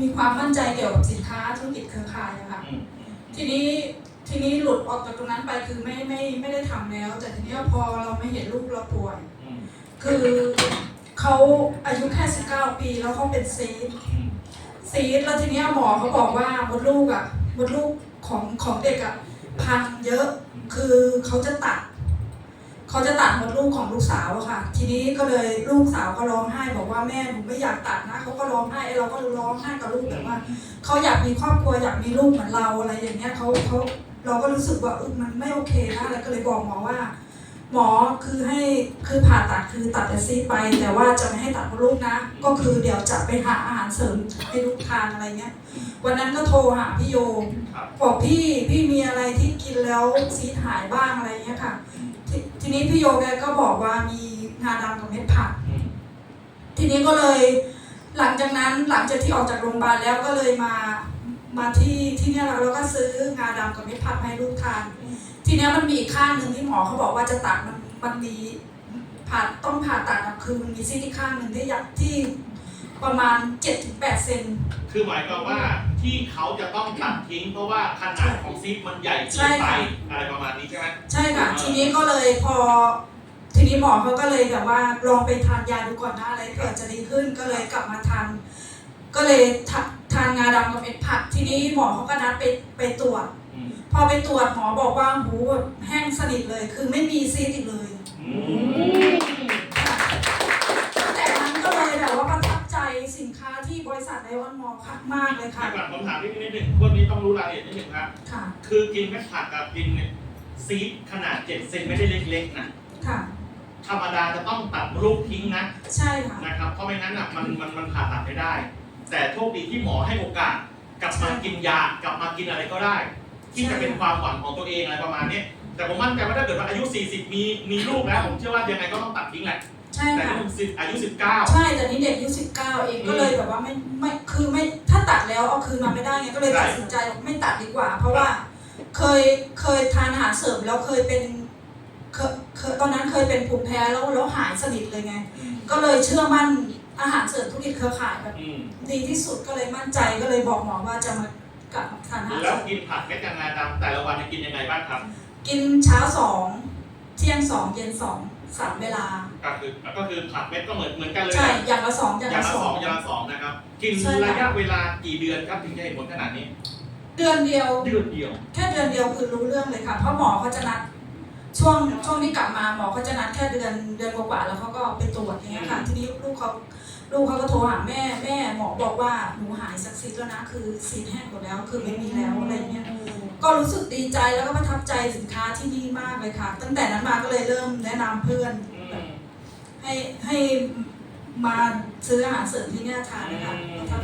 มีความมั่นใจเกี่ยวกับสินค้าธุรกิจเครือข่ายอะค่ะอืมทีนี้ทีนี้หลุดออกจากตรงนั้นไปคือไม่ไม่ไม่ได้ทำแล้ว แต่ทีนี้พอเราไม่เห็นลูกเราป่วยอืมคือเขาอายุแค่19ปีแล้วเขาเป็นซีดอืมซีดแล้วทีเนี้ยหมอเขาบอกว่ามดลูกอะมดลูกของของเด็กอะพังเยอะคือเขาจะตัด เขาจะตัดมดลูกของลูกสาวอะค่ะ ทีนี้ก็เลยลูกสาวก็ร้องไห้ บอกว่าแม่หนูไม่อยากตัดนะเขาก็ร้องไห้ไอ้เราก็ร้องไห้กับลูกแบบว่าเขาอยากมีครอบครัวอยากมีลูกเหมือนเราอะไรอย่างเงี้ยเขาเขาเราก็รู้สึกว่าเออมันไม่โอเคนะแล้วก็เลยบอกหมอว่า หมอคือให้คือผ่าตัดคือตัดแต่ซีสไป แต่ว่าจะไม่ให้ตัดมดลูกนะ ก็คือเดี๋ยวจะไปหาอาหารเสริมให้ลูกทานอะไรเงี้ยวันนั้นก็โทรหาพี่โยครับบอกพี่พี่มีอะไรที่กินแล้วซีดหายบ้างอะไรเงี้ยค่ะทที นี้พี่โยแกก็บอกว่ามีงาดำกับเม็ดผักอืมทีนี้ก็เลยหลังจากนั้นหลังจากที่ออกจากโรงพยาบาลแล้วก็เลยมามาที่ที่เนี่ยเราแล้วก็ซื้องาดำกับเม็ดผักมาให้ลูกทานอืมทีเนี้ยมันมีอีกข้างหนึ่งที่หมอเขาบอกว่าจะตัดมันมันมีผ่าต้องผ่าตัดอะคือมันมีซี่ที่ข้างหนึ่งที่อยากที่ ประมาณ 7-8 เซน คือหมายความว่าที่เขาจะต้องตัดทิ้ง เพราะว่าขนาดของซีสมันใหญ่เกินไปอะไรประมาณนี้ใช่ไหมใช่ค่ะ ทีนี้ก็เลยพอ ทีนี้หมอเขาก็เลยแบบว่าลองไปทานยาดูก่อนนะอะไรเผื่อจะดีขึ้นก็เลยกลับมาทานก็เลยทาทานงาดำกับเม็ดผัก ทีนี้หมอเขาก็นัดไปไปตรวจอืมพอไปตรวจหมอบอกว่าหูแบบแห้งสนิทเลย คือไม่มีซีดอีกเลย ษัทไอออนมอลค่ะมากเลยค่ะถ้าก่อนผมถามนิดนิดหนึ่งคนนี้ต้องรู้รายละเอียดนิดหนึ่งครับ ค่ะ คือกินแม่ผักกับกินเนี่ยซีดขนาดเจ็ดเซนไม่ได้เล็กๆนะค่ะ ธรรมดาจะต้องตัดลูกทิ้งนะใช่ค่ะ นะครับ เพราะไม่งั้นอะมันมันมันผ่าตัดไม่ได้ แต่โชคดีที่หมอให้โอกาส กลับมากินยากลับมากินอะไรก็ได้ ที่จะเป็นความหวังของตัวเองอะไรประมาณเนี้ยแต่ผมมั่นใจว่าถ้าเกิดว่าอายุ 40 มีมีลูกแล้ว ผมเชื่อว่ายังไงก็ต้องตัดทิ้งแหละใช่แต่ค่ะถ้าผมสิอายุ 19 ใช่แต่นี่เด็กอายุสิบเก้าเองก็เลยแบบว่าไม่ไม่ คือไม่ถ้าตัดแล้วเอาคืนมาไม่ได้ไงก็เลยใช่ตัดสินใจบอกไม่ตัดดีกว่า เพราะว่าเคยเคยทานอาหารเสริมแล้วเคยเป็นเคยเคยตอนนั้นเคยเป็นภูมิแพ้แล้วแล้วหายสนิทเลยไงอืมก็เลยเชื่อมั่นอาหารเสริมธุรกิจเครือข่ายแบบอืมดีที่สุดก็เลยมั่นใจก็เลยบอกหมอว่าจะมากลับมาทานอาหารแล้เสวริมกินผักเม็ดกางงาดำแต่ละวันเนี่ยกินยังไงบ้างครับ กินเช้าสองเที่ยงสองเย็นสองสามเวลา ก็คือก็คือผักเม็ดก็เหมือนเหมือนกันเลยใช่นะอย่างละสองอย่างอย่างละละสสอองงอย่างละสองนะครับ กินใช่ค่ะ ระยะเวลากี่เดือนครับถึงจะเห็นผลขนาดนี้เดือนเดียว เดือนเดียว แค่เดือนเดียวคือรู้เรื่องเลยค่ะ เพราะหมอเขาจะนัด ช่วงช่วงที่กลับมาหมอเขาจะนัดแค่เดือนเดือนกว่าๆแล้วเขาก็ไปตรวจอย่างเงี้ยค่ะ ทีนี้ลูกเขาลูกเขาก็โทรหาแม่แม่หมอบอกว่าหนูหายสักซีดแล้วนะ คือซีดแห้งหมดแล้ว คือไม่มีแล้วอะไรเงี้ย ก็รู้สึกดีใจแล้วก็ประทับใจสินค้าที่นี่มากเลยค่ะ ตั้งแต่นั้นมาก็เลยเริ่มแนะนำเพื่อนอืมให้ให้ มาซื้ออาหารเสริมที่เนี่ยทานนะคะประทับ